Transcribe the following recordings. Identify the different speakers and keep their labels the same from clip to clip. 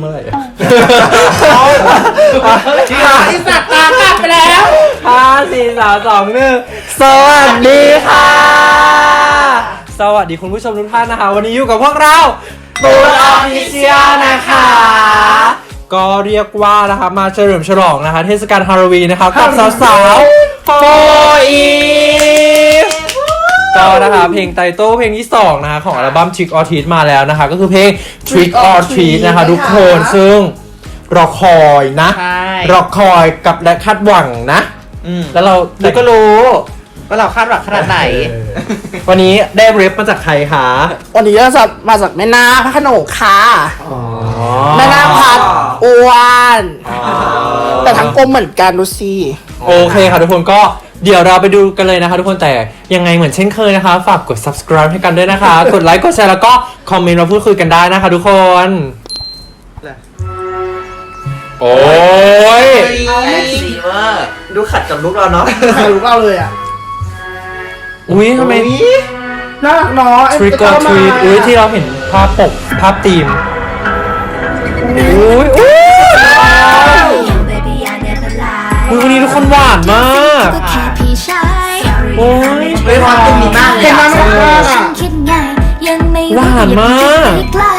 Speaker 1: เมื่อไหร่อะ
Speaker 2: ไอสัตว์ตากลับไปแล้ว
Speaker 1: ห้าสี่สามสองหนึ่งสวัสดีค่ะ สวัสดีคุณผู้ชมทุกท่านนะคะ วันนี้อยู่กับพวกเราตูนออฟฟิเชียลนะคะ ก็เรียกว่านะคะมาเฉลิมฉลองนะคะ เทศกาลฮาโลวีนนะคะกับสาวๆโฟอี ก็นะคะเพลงไตโต้เพลงที่2นะคะของอัลบั้ม Trick or Treat มาแล้วนะคะ ก็คือเพลง Trick or Treat นะคะทุกคนซึ่งรอคอยนะ
Speaker 2: ใช่
Speaker 1: รอคอยกับและคาดหวังนะ
Speaker 2: อืม
Speaker 1: แล้วเราเราก็รู้
Speaker 2: ว่าเราคาดหวังขนาดไหน
Speaker 1: วันนี้ได้เรฟมาจากใครคะ
Speaker 3: วันนี้เราจะมาจากแม่นาคพระโขนงค่ะ
Speaker 1: อ๋อ
Speaker 3: แม่นาคพัดอ้วน แต่ทั้งกลมเหมือนกันดูสิ
Speaker 1: โอเคค่ะทุกคนก็ เดี๋ยวเราไปดูกันเลยนะคะทุกคนแต่ยังไงเหมือนเช่นเคยนะคะ ฝากกด subscribe ให้กันด้วยนะคะ กดไลค์กดแชร์แล้วก็คอมเมนต์มาพูดคุยกันได้นะคะทุกคน โอ้ย
Speaker 2: ซีเวอร์ดูขัดกับลุกเราเนาะ
Speaker 3: ใครรู้เปล่าเลยอะ
Speaker 1: อุ้ยทำไม
Speaker 3: น่ารักเนาะไอ้
Speaker 1: Trick or
Speaker 3: เจ้ามา
Speaker 1: Treat อุ้ยที่เราเห็นภาพปกภาพธีมอุ้ยอุ้ย
Speaker 4: Baby, I never lie.
Speaker 1: อุ้ยวันนี้ทุกคนหวานมาก
Speaker 4: ก็แค่พี่ชาย
Speaker 1: โอ้ย
Speaker 2: เฮ้ยความตุ้มมีมากเลย
Speaker 3: เห็น
Speaker 2: อะ
Speaker 3: ไหมมันน่ารัก
Speaker 4: ฉั
Speaker 3: อะ
Speaker 4: นคิดไงยังไม่
Speaker 1: หวานมาก
Speaker 4: ใกล้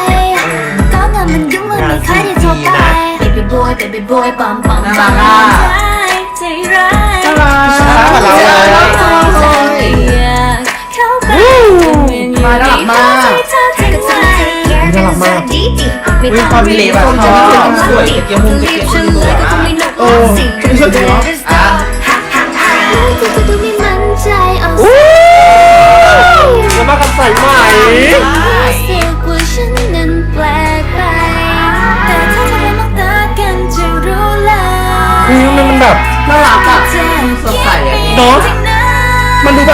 Speaker 4: ก็เงินมันยุ่งมันไม่ค่อยได้โทรไป Baby boy baby boy ปอมปอมปอมใจร้าย
Speaker 3: น่ารัก
Speaker 2: น่ารักกว่าเราเลย
Speaker 4: เข้าไป
Speaker 3: มาน่ารักมาก
Speaker 1: น่ารักมาก
Speaker 2: มีความเละแบบชอบ สวยเกี่ยวมุมเกี่ยวมุมสวยอะ
Speaker 3: เออไม่สวยจริงเนาะ
Speaker 2: อ่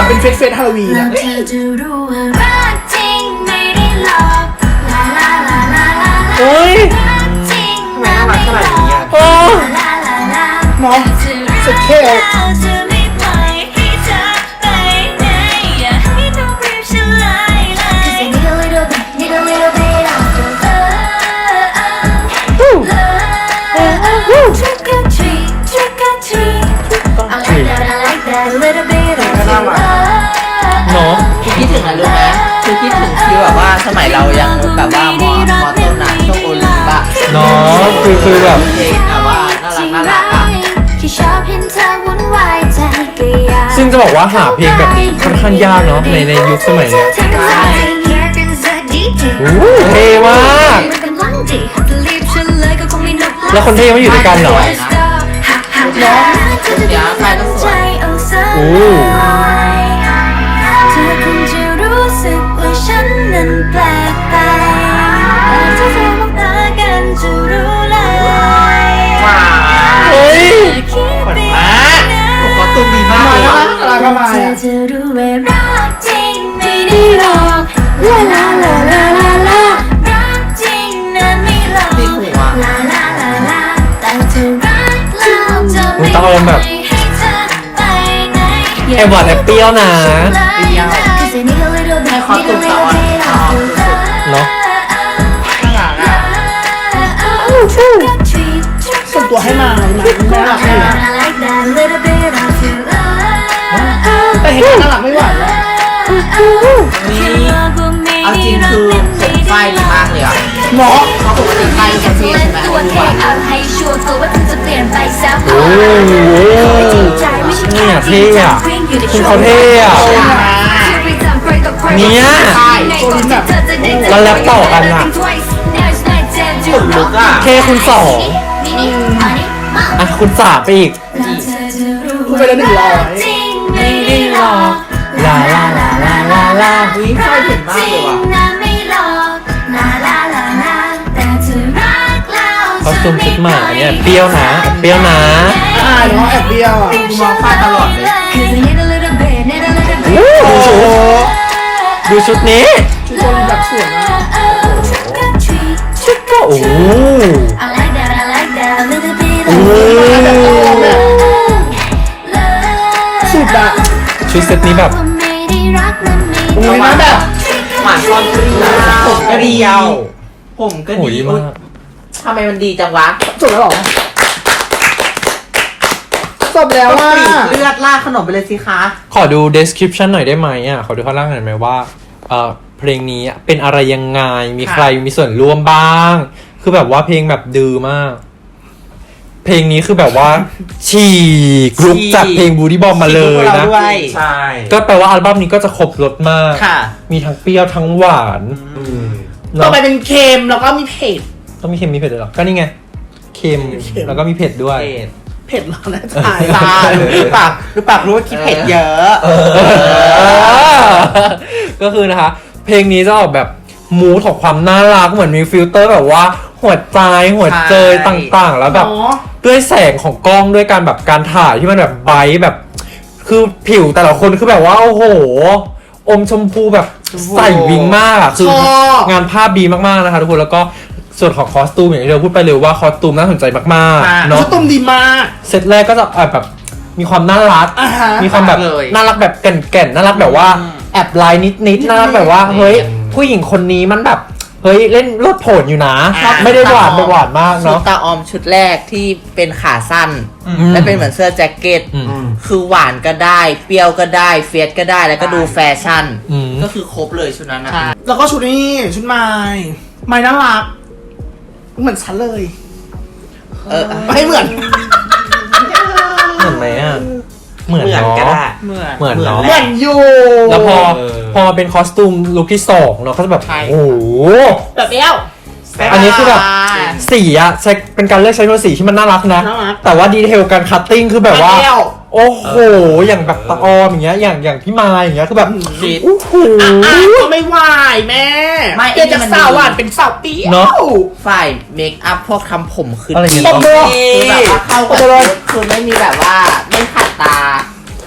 Speaker 4: เป็นเฟ
Speaker 3: สเฟสฮาโลวีน
Speaker 4: แล้
Speaker 3: อะ
Speaker 4: วเธอจะรู้ว่ารักจริงไม่ได้หลอกลาลาลาลาลา
Speaker 1: โอ้ย
Speaker 4: รักจริงนะไม่หลอก
Speaker 1: โอ้
Speaker 4: ลาลาลา
Speaker 3: เนาะสุดเท่
Speaker 4: your love
Speaker 1: เนาะ
Speaker 2: คือคิดถึงอะรู้ไหมคือคิดถึงที่แบบว่าสมัยเรายังแบบว่ามอมอต้นอะช่วงโอลิมปะ
Speaker 1: เนาะคือคือแบบ
Speaker 2: เพลงแบบว่าน่ารักน่ารักอะ
Speaker 1: ซึ่งจะบอกว่าหาเพลงแบบค่อนข้างยากเนาะในในยุคสมัยเนี้ยอู้เท่มาก แล้วคนเท่ไม่อยู่ด้วยกันเหรอ อู้
Speaker 4: เธ น
Speaker 1: แอบหวานแอบเปรี้ยวนะ
Speaker 4: ให้เขาตุกตะวัน
Speaker 1: เนาะ
Speaker 2: น่ารักอะ
Speaker 3: ส่งตัวให้มาเลยนะน่ารักเลยนะแต่เห็นน่ารักไม่ไหวแล้ว
Speaker 2: เอาจริงคือผมไฟดีมากเลยอะ
Speaker 3: เนาะ
Speaker 2: เพราะปกติไฟจะเท่ใช่ไหม
Speaker 4: ตัวแค่เอาให้ชัวร์ตัวว่าเธอจะเปลี่ยนไปสัก
Speaker 1: โอ้โหเนี่ยเท่อะ คุณเขาเท่อะเนี่ยแล้วแรปต่อกันอะ
Speaker 2: ขนลุกอะ
Speaker 1: เท่คุณสองอะคุณสามไปอีก
Speaker 3: พูดไปแล้วหนึ่งร้อย
Speaker 4: ไม่ได้หลอก
Speaker 1: ลาลาลาลาลาลา
Speaker 2: อุ้ยไฟเห็นมากเลยว่ะ
Speaker 4: นะไม่หลอกลาลาลาลาแต่เธอรักเรา
Speaker 1: เขาซุมชุดใหม่อันเนี่ยเปรี้ยวนะเปรี้ยวนะ
Speaker 3: อ่าเนาะแอบเดียวอะ
Speaker 2: กูมองไฟตลอดเลย
Speaker 1: โอ้โหดูชุดนี้
Speaker 3: ชุดคนแบบสวยมาก
Speaker 1: ชุดก็โอ้โห
Speaker 4: I like that I like that a little bit
Speaker 1: โอ้
Speaker 3: มาแบบโตแบบสุดอะ
Speaker 1: ชุดเซตนี้แบบ
Speaker 3: โอ้ยนะแบบ
Speaker 2: หวานตอนกรียวผมกระเดียวผมกระ
Speaker 1: โหดี
Speaker 2: เดียว
Speaker 1: มาก
Speaker 2: ทำไมมันดีจังวะ
Speaker 3: จบแล้วเหรอ จบแล้ว
Speaker 2: ก็
Speaker 3: ว่า
Speaker 2: ปรีดเลือดลากขนมไปเลยสิคะ
Speaker 1: ขอดู description หน่อยได้ไหมอะ ขอดูข้างล่างหน่อยไหมว่าเอ่อเพลงนี้เป็นอะไรยังไง มีใครมีส่วนร่วมบ้าง คือแบบว่าเพลงแบบดื้อมาก เพลงนี้คือแบบว่า ฉีกลุกจากเพลงบูดี้บอมมาเลยนะ
Speaker 2: ด้วย
Speaker 5: ใช่
Speaker 1: ก็แปลว่าอัลบั้มนี้ก็จะครบรสมาก
Speaker 2: ค่ะ
Speaker 1: มีทั้งเปรี้ยวทั้งหวาน
Speaker 5: อืม
Speaker 3: ต่อ
Speaker 1: เนาะ
Speaker 3: ไปเป็นเค็มแล้วก็มีเผ็ด
Speaker 1: ต้องมีเค็มมีเผ็ดด้วยเหรอ ก็นี่ไง เค็ม
Speaker 3: เค็ม
Speaker 1: แล้วก็มีเผ็ดด้วย
Speaker 3: เผ็ด แล้วนะถ่าย
Speaker 2: ตาหรือปากหรือปากรู้ว่าคิดเผ็ดเยอะ
Speaker 1: ก็คือนะคะ เพลงนี้จะออกแบบมูทของความน่ารักเหมือนมีฟิลเตอร์แบบว่า หัวใจหัวเจย
Speaker 2: ใช่
Speaker 1: ต่างๆ แล้วแบบ
Speaker 3: เนาะ
Speaker 1: ด้วยแสงของกล้องด้วยการแบบการถ่ายที่มันแบบไบรท์แบบ คือผิวแต่ละคนคือแบบว่า โอ้โห อมชมพูแบบใส่วิงมากอะคือ
Speaker 3: ชอบ
Speaker 1: งานภาพดีมากๆนะคะทุกคนแล้วก็ ส่วนของคอสตูมอย่างที่เราพูดไปเลยว่าคอสตูมน่าสนใจมากๆเนาะ
Speaker 3: ชุดตุ้มดีมาก
Speaker 1: เซตแรกก็จะแอบแบบมีความน่ารัก
Speaker 3: อ่าฮะ
Speaker 1: มีความแบบ
Speaker 2: เลย
Speaker 1: น่ารักแบบแก่นๆน่ารักแบบว่า
Speaker 2: อืม
Speaker 1: แอบลายนิดๆน่ารักแบบว่า เฮ้ย ผู้หญิงคนนี้มันแบบ เฮ้ย เล่นรดโผนอยู่นะ
Speaker 2: อ่า
Speaker 1: ไม่ได้หวานไปหวานมาก
Speaker 2: ชุด
Speaker 1: เนาะ
Speaker 2: ตาออมชุดแรกที่เป็นขาสั้น
Speaker 1: อืม
Speaker 2: และเป็นเหมือนเสื้อแจ็คเก็ต
Speaker 1: อืม
Speaker 2: คือหวานก็ได้ เปรี้ยวก็ได้ เฟียสก็ได้ แล้วก็ดูแฟชั่น
Speaker 1: อืม
Speaker 2: ก็คือครบเลยชุดนั้นนะ
Speaker 3: แล้วก็ชุดนี้ชุดไม้ไม้น่ารัก เหมือนฉันเลย
Speaker 2: เออ
Speaker 3: ไม่เหมือน
Speaker 1: เหมือนไหมอะ เหมือน
Speaker 5: เหมือน
Speaker 1: เนาะ
Speaker 5: ก็ได้
Speaker 2: เหมือน
Speaker 1: เหมือนเนาะ
Speaker 3: เหมือนอยู่
Speaker 1: แล้วพอ
Speaker 5: เออ
Speaker 1: พอมาเป็นคอสตูมลุคที่สองเนาะก็จะแบบ
Speaker 2: ใช่
Speaker 1: โอ้โห
Speaker 3: แบบเอี้ยว
Speaker 1: อันนี้คือแบบ สีอะใช้เป็นการเลือกใช้โทนสีที่มันน่ารักนะ
Speaker 3: น่ารัก
Speaker 1: แต่ว่าดีเทลการคัตติ้งคือแบบว่า
Speaker 3: เอี้ยว
Speaker 1: โอ้โห อย่างแบบตาออมอย่างเงี้ย อย่างอย่างพี่มายอย่างเงี้ย คือแบบ
Speaker 2: คิด
Speaker 1: โอ้โห
Speaker 3: อะก็ไม่ไหวแม่
Speaker 2: ไม่
Speaker 3: เปลี่ยนจาก
Speaker 2: ไอ้นี่มัน
Speaker 3: สาวหวานเป็นสาวเปรี้ยว
Speaker 1: เนอะ
Speaker 2: ฝ่ายเมคอัพพวกทำผมคือ
Speaker 1: อะไรอย่างเงี้ย
Speaker 3: ตบมือ
Speaker 2: คือแบบว่าเข้ากับชุดคือไม่มีแบบว่าไม่ขัดตา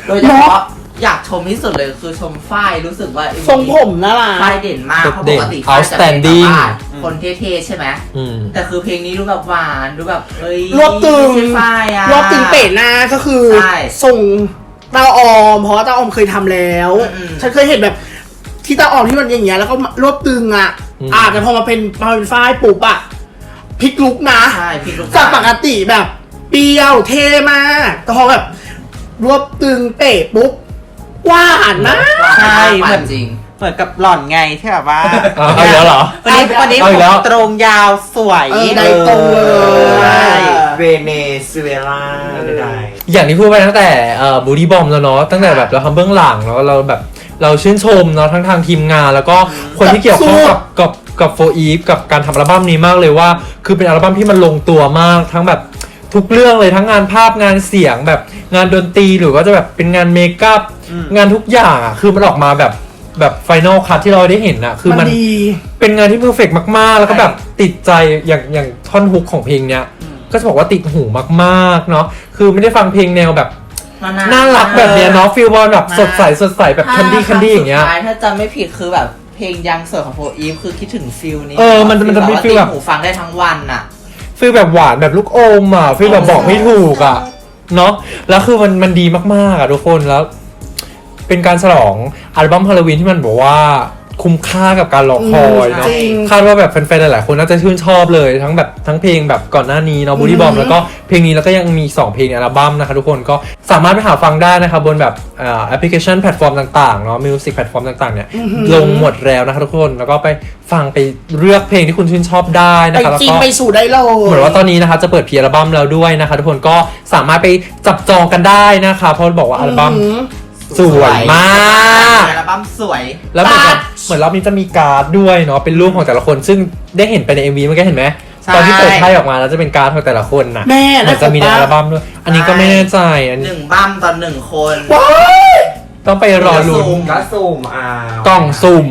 Speaker 2: โดยเฉพาะ อยากชมที่สุดเลยคือชมฝ้ายรู้สึกว่า
Speaker 3: ทรงผมน่ารั
Speaker 2: ฝ้าย
Speaker 3: ก
Speaker 2: เด่นมากเพราะ
Speaker 1: เด่
Speaker 2: ป
Speaker 1: น
Speaker 2: กติฝ้ายจะเป็นแบบ
Speaker 1: outstanding
Speaker 2: ว่าคนเท่ๆใช่ไหม
Speaker 1: อืม
Speaker 2: แต่คือเพลงนี้ดูแบบหวานดูแบบเอ้ย
Speaker 3: รวบตึง
Speaker 2: ไม่ใช่ฝ้ายอะ
Speaker 3: รวบตึงเป๋หน้าก็คือ
Speaker 2: ใช่
Speaker 3: ส่งตาออม เพราะว่าตาออมเคยทำแล้ว
Speaker 2: อืม
Speaker 3: ฉันเคยเห็นแบบที่ตาออมที่มันอย่างเงี้ยแล้วก็รวบตึงอะ
Speaker 1: อืม
Speaker 3: อ่าแต่พอมาเป็นมาเป็นฝ้ายปุ๊บอะพลิกลุกนะ
Speaker 2: ใช่พี่ลูก
Speaker 3: จากปกติแบบเปรี้ยวเท่มากแต่พอแบบรวบตึงเป๋ปุ๊บ หวานมาก
Speaker 2: ใช่
Speaker 5: เห
Speaker 2: เห
Speaker 5: มื
Speaker 2: มื
Speaker 5: อ
Speaker 2: อนนจริง
Speaker 5: เหมือนกับหล่อนไงที่แบบว่า
Speaker 1: เอาเอาอีกแล้วเหรอ
Speaker 5: วันนี้วันนี้
Speaker 1: เอาอีกแล้ว
Speaker 5: ผมตรงยาวสวย
Speaker 3: เออได้ตรงเลย
Speaker 5: ใช่เวเนซุเอลาได้
Speaker 1: อย่างที่พูดไปตั้งแต่เอ่อบูดี้บอมแล้วเนาะตั้งแต่แบบเราทำเบื้องหลังแล้วเราแบบเราชื่นชมเนาะทั้งทางทีมงาน แล้วก็คนที่เกี่ยวข้องกับกับกับโฟอีฟกับการทำอัลบั้มนี้มากเลยว่า คือเป็นอัลบั้มที่มันลงตัวมากทั้งแบบทุกเรื่องเลยทั้งงานภาพงานเสียงแบบงานดนตรีหรือว่าจะแบบเป็นงานเมคอัพ งานทุกอย่างอะคือมันออกมาแบบแบบไฟนอลคัทที่เราได้เห็นอะคือ
Speaker 3: มั
Speaker 1: มันน
Speaker 3: ดี
Speaker 1: เป็นงานที่เพอร์เฟกมาก ๆ แล้วก็แบบติดใจอย่างอย่างท่อนฮุกของเพลงเนี้ยก็จะบอกว่าติดหูมากๆเนาะคือไม่ได้ฟังเพลงแนวแบบน่ารักแบบเนี้ยเนาะฟิลบอลแบบสดใสสดใสแบบแคนดี้แคนดี้อย่างเงี้ย
Speaker 2: สุดท้ถ้าจำไม่ผิดคือแบบเพลงยังเสิร์ฟของโฟอีฟคือคิดถึงฟิลนี้
Speaker 1: เออมันมันจะมีฟีลแบบ
Speaker 2: ติดหูฟังได้ทั้งวันอะ
Speaker 1: ฟิลแบบหวานแบบลูกอมอะฟิลแบบบอกไม่ถูกอะเนาะแล้วคือมันมันดีมากๆอะทุกคนแล้ว เป็นการฉลองอัลบั้มฮาโลวีนที่มันบอกว่าคุ้มค่ากับการรอคอยเนาะ
Speaker 3: จริง
Speaker 1: คาดว่าแบบแฟนๆ หลายๆ คนน่าจะชื่นชอบเลย ทั้งแบบทั้งเพลงแบบก่อนหน้านี้เนาะบูดี้บอมแล้วก็เพลงนี้แล้วก็ยังมี2เพลงในอัลบั้มนะคะทุกคนก็สามารถไปหาฟังได้นะคะบนแบบเอ่อแอปพลิเคชันแพลตฟอร์มต่างๆเนาะมิวสิกแพลตฟอร์มต่างๆเนี่ยลงหมดแล้วนะคะทุกคนแล้วก็ไปฟังไปเลือกเพลงที่คุณชื่นชอบได้นะ
Speaker 3: ไป
Speaker 1: คะแล้ว
Speaker 3: จริง
Speaker 1: ก็
Speaker 3: ไปสู่ได้เลย
Speaker 1: เหมือนว่าตอนนี้นะคะจะเปิดพีอัลบั้มแล้วด้วยนะคะ ทุกคนก็สามารถไปจับจองกันได้นะคะ เพราะบอกว่าอัลบั้ม
Speaker 3: อืม
Speaker 1: สวยมาก
Speaker 5: อัลบั้มสวย
Speaker 1: แล้วเหมือนกับ
Speaker 3: การ์ด
Speaker 1: เหมือนรอบนี้จะมีการ์ดด้วยเนาะเป็นรูปของแต่ละคน ซึ่งได้เห็นไปใน MV เมื่อกี้เห็นไหม
Speaker 5: ใช่
Speaker 1: ตอนที่เปิดไพ่ออกมาแล้วจะเป็นการ์ดของแต่ละคนน่ะ
Speaker 3: แม่
Speaker 1: เหมือนจะมีใน
Speaker 3: ได้
Speaker 1: อั
Speaker 3: คร
Speaker 1: ล
Speaker 3: บปะ
Speaker 1: บั้มด้วย อันนี้ก็ไม่แน่ใจอัน
Speaker 2: ห
Speaker 1: นี้
Speaker 2: นึ่งบั้มตอนหนึ่งคน
Speaker 3: ว้าย
Speaker 1: ต้องไปรอลุ้น
Speaker 5: ก็ซูมเอา
Speaker 1: กล่องสุ่ม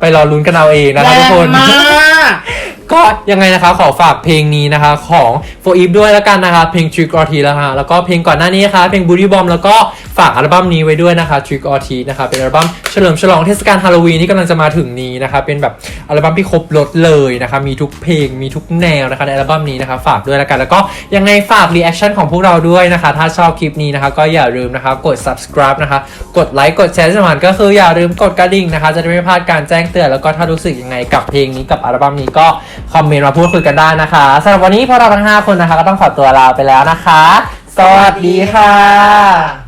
Speaker 1: ไปรอลุ้นกันเอาเองนะคะ
Speaker 3: แร
Speaker 1: ทุก
Speaker 3: ง
Speaker 1: คน
Speaker 3: มาก
Speaker 1: ก็ยังไงนะคะขอฝากเพลงนี้นะคะของ For Eve ด้วยแล้วกันนะคะเพลง Trick or Treat แล้วฮะแล้วก็เพลงก่อนหน้านี้นะคะเพลง Booty Bomb แล้วก็ฝากอัลบั้มนี้ไว้ด้วยนะคะ Trick or Treat นะคะ เป็นอัลบั้มเฉลิมฉลองเทศกาลฮาโลวีนที่กำลังจะมาถึงนี้นะคะ เป็นแบบอัลบั้มที่ครบรถเลยนะคะ มีทุกเพลง มีทุกแนวนะคะในอัลบั้มนี้นะคะ ฝากด้วยแล้วกัน แล้วก็ยังไงฝากรีแอคชั่นของพวกเราด้วยนะคะ ถ้าชอบคลิปนี้นะคะ ก็อย่าลืมนะคะ กด subscribe นะคะ กดไลค์ กดแชร์ที่สำคัญก็คืออย่าลืมกดกระดิ่งนะคะ จะได้ไม่พลาดการแจ้งเตือน แล้วก็ถ้ารู้สึกยังไงกับเพลงนี้กับอัลบั้มนี้ก็คอมเมนต์มาพูดคุยกันได้นะคะสำหรับวันนี้พวกเราทั้ง5คนนะคะก็ต้องขอตัวลาไปแล้วนะคะ สวัสดีค่ะ